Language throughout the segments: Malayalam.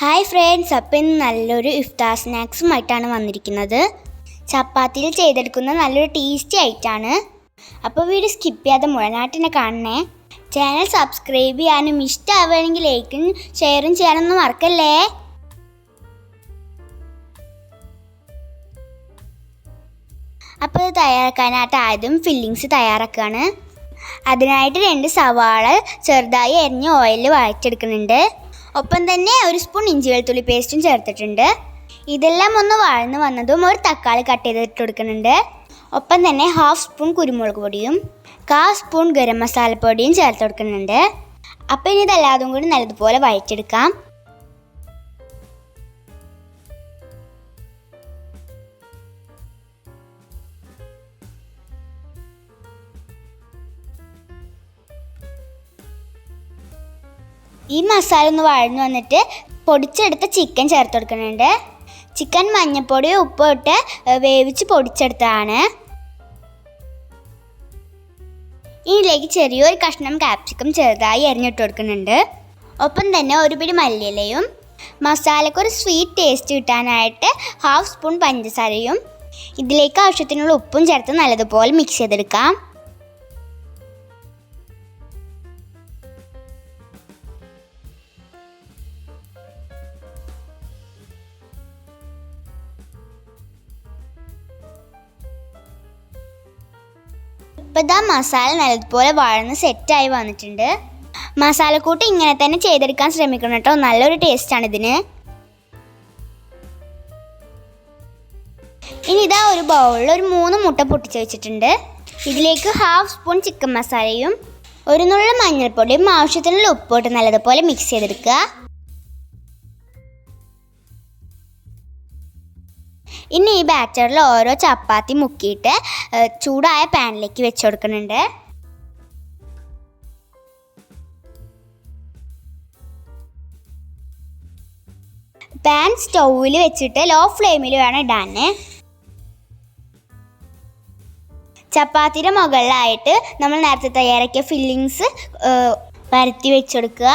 ഹായ് ഫ്രണ്ട്സ് അപ്പം ഇന്ന് നല്ലൊരു ഇഫ്താർ സ്നാക്സുമായിട്ടാണ് വന്നിരിക്കുന്നത്. ചപ്പാത്തിയിൽ ചെയ്തെടുക്കുന്ന നല്ലൊരു ടേസ്റ്റി ആയിട്ടാണ്. അപ്പോൾ വീഡിയോ സ്കിപ്പ് ചെയ്യാതെ മുഴനാട്ടിനെ കാണണേ. ചാനൽ സബ്സ്ക്രൈബ് ചെയ്യാനും ഇഷ്ടമാവുകയാണെങ്കിൽ ലൈക്കും ഷെയറും ചെയ്യാനൊന്നും മറക്കല്ലേ? അപ്പോൾ ഇത് തയ്യാറാക്കാനായിട്ട് ആദ്യം ഫില്ലിങ്സ് തയ്യാറാക്കുകയാണ് അതിനായിട്ട് രണ്ട് സവാള ചെറുതായി എരിഞ്ഞ് ഓയിലിൽ വഴറ്റെടുക്കുന്നുണ്ട് ഒപ്പം തന്നെ ഒരു സ്പൂൺ ഇഞ്ചി വെളുത്തുള്ളി പേസ്റ്റും ചേർത്തിട്ടുണ്ട്. ഇതെല്ലാം ഒന്ന് വഴന്ന് വന്നതും ഒരു തക്കാളി കട്ട് ചെയ്തിട്ട് കൊടുക്കുന്നുണ്ട്. ഒപ്പം തന്നെ ഹാഫ് സ്പൂൺ കുരുമുളക് പൊടിയും കാ സ്പൂൺ ഗരം മസാലപ്പൊടിയും ചേർത്ത് കൊടുക്കുന്നുണ്ട്. അപ്പം ഇനി ഇതെല്ലാതും കൂടി നല്ലതുപോലെ വഴറ്റെടുക്കാം ഈ മസാല ഒന്ന് വഴഞ്ഞു വന്നിട്ട് പൊടിച്ചെടുത്ത ചിക്കൻ ചേർത്ത് കൊടുക്കുന്നുണ്ട്. ചിക്കൻ മഞ്ഞപ്പൊടി ഉപ്പും ഇട്ട് വേവിച്ച് പൊടിച്ചെടുത്തതാണ്. ഇതിലേക്ക് ചെറിയൊരു കഷ്ണം കാപ്സിക്കം ചെറുതായി എറിഞ്ഞിട്ട് കൊടുക്കുന്നുണ്ട്. ഒപ്പം തന്നെ ഒരു പിടി മല്ലിയിലയും മസാലയ്ക്ക് ഒരു സ്വീറ്റ് ടേസ്റ്റ് കിട്ടാനായിട്ട് ഹാഫ് സ്പൂൺ പഞ്ചസാരയും ഇതിലേക്ക് ആവശ്യത്തിനുള്ള ഉപ്പും ചേർത്ത് നല്ലതുപോലെ മിക്സ് ചെയ്തെടുക്കാം. ഇപ്പം ഇതാ മസാല നല്ലതുപോലെ വഴന്ന് സെറ്റായി വന്നിട്ടുണ്ട്. മസാലക്കൂട്ട് ഇങ്ങനെ തന്നെ ചെയ്തെടുക്കാൻ ശ്രമിക്കണം കേട്ടോ. നല്ലൊരു ടേസ്റ്റാണ് ഇതിന്. ഇനി ഇതാ ഒരു ബൗളിൽ ഒരു മൂന്ന് മുട്ട പൊട്ടിച്ച് വെച്ചിട്ടുണ്ട്. ഇതിലേക്ക് ഹാഫ് സ്പൂൺ ചിക്കൻ മസാലയും ഒരു നുള്ള മഞ്ഞൾപ്പൊടിയും ആവശ്യത്തിനുള്ള ഉപ്പോട്ട് നല്ലതുപോലെ മിക്സ് ചെയ്തെടുക്കുക. ഇനി ഈ ബാറ്ററിൽ ഓരോ ചപ്പാത്തി മുക്കിയിട്ട് ചൂടായ പാനിലേക്ക് വെച്ച് കൊടുക്കുന്നുണ്ട്. പാൻ സ്റ്റൗവിൽ വെച്ചിട്ട് ലോ ഫ്ലെയിമിൽ വേണം ഇടാൻ. ചപ്പാത്തിയുടെ മുകളിലായിട്ട് നമ്മൾ നേരത്തെ തയ്യാറാക്കിയ ഫില്ലിങ്സ് പരത്തി വെച്ചെടുക്കുക.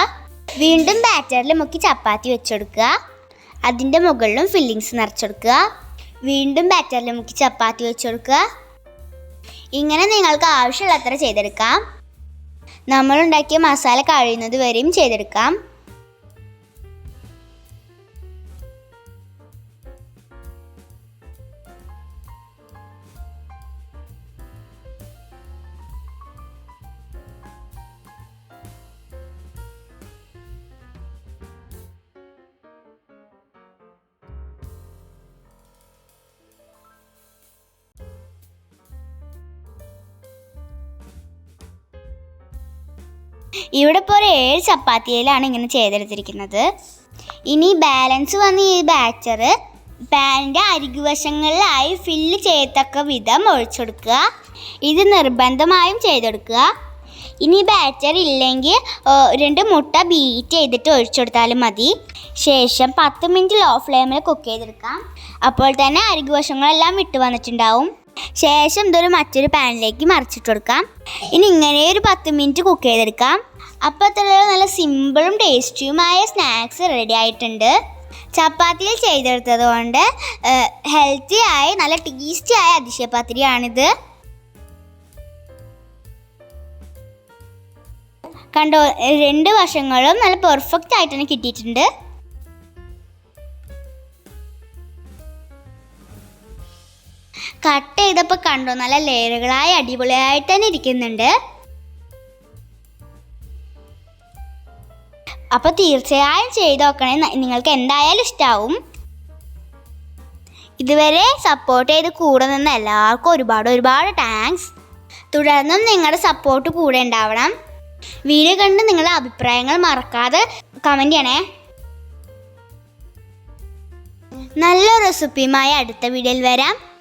വീണ്ടും ബാറ്ററിൽ മുക്കി ചപ്പാത്തി വെച്ചെടുക്കുക. അതിന്റെ മുകളിലും ഫില്ലിങ്സ് നിറച്ചെടുക്കുക. വീണ്ടും ബാറ്ററിൽ മുക്കി ചപ്പാത്തി വെച്ചെടുക്കുക ഇങ്ങനെ നിങ്ങൾക്ക് ആവശ്യമുള്ളത്ര ചെയ്തെടുക്കാം. നമ്മൾ ഉണ്ടാക്കിയ മസാല കഴിയുന്നത് വരെയും ചെയ്തെടുക്കാം. ഇവിടെ ഇപ്പോൾ ഒരു ഏഴ് ചപ്പാത്തിയിലാണ് ഇങ്ങനെ ചെയ്തെടുത്തിരിക്കുന്നത്. ഇനി ബാലൻസ് വന്ന ഈ ബാറ്റർ പാനിന്റെ അരികുവശങ്ങളിലായി ഫില്ല് ചെയ്യത്തക്ക വിധം ഒഴിച്ചെടുക്കുക. ഇത് നിർബന്ധമായും ചെയ്തെടുക്കുക. ഇനി ബാറ്റർ ഇല്ലെങ്കിൽ രണ്ട് മുട്ട ബീറ്റ് ചെയ്തിട്ട് ഒഴിച്ചെടുത്താലും മതി. ശേഷം പത്ത് മിനിറ്റ് ലോ ഫ്ലെയിമിൽ കുക്ക് ചെയ്തെടുക്കാം. അപ്പോൾ തന്നെ അരികുവശങ്ങളെല്ലാം വിട്ട് വന്നിട്ടുണ്ടാവും. ശേഷം ഇതൊരു മറ്റൊരു പാനിലേക്ക് മറിച്ചിട്ട് കൊടുക്കാം. ഇനി ഇങ്ങനെ ഒരു പത്ത് മിനിറ്റ് കുക്ക് ചെയ്തെടുക്കാം. അപ്പോൾ നല്ല സിമ്പിളും ടേസ്റ്റിയുമായ സ്നാക്സ് റെഡി ആയിട്ടുണ്ട്. ചപ്പാത്തിയിൽ ചെയ്തെടുത്തത് കൊണ്ട് ഹെൽത്തി ആയി നല്ല ടേസ്റ്റി ആയ അതിശയപത്തിരിയാണിത് കണ്ടോ രണ്ട് വശങ്ങളും നല്ല പെർഫെക്റ്റ് ആയിട്ട് തന്നെ കിട്ടിയിട്ടുണ്ട്. കട്ട് ചെയ്തപ്പോൾ കണ്ടോ നല്ല ലെയറുകളായി അടിപൊളിയായിട്ട് തന്നെ ഇരിക്കുന്നുണ്ട്. അപ്പോൾ തീർച്ചയായും ചെയ്ത് നോക്കണേ. നിങ്ങൾക്ക് എന്തായാലും ഇഷ്ടാവും. ഇതുവരെ സപ്പോർട്ട് ചെയ്ത് കൂടെ നിന്ന എല്ലാവർക്കും ഒരുപാട് ഒരുപാട് താങ്ക്സ് തുടർന്നും നിങ്ങളുടെ സപ്പോർട്ട് കൂടെ ഉണ്ടാവണം. വീഡിയോ കണ്ട് നിങ്ങളുടെ അഭിപ്രായങ്ങൾ മറക്കാതെ കമന്റ് ചെയ്യണേ. നല്ല റെസിപ്പിയുമായി അടുത്ത വീഡിയോയിൽ വരാം.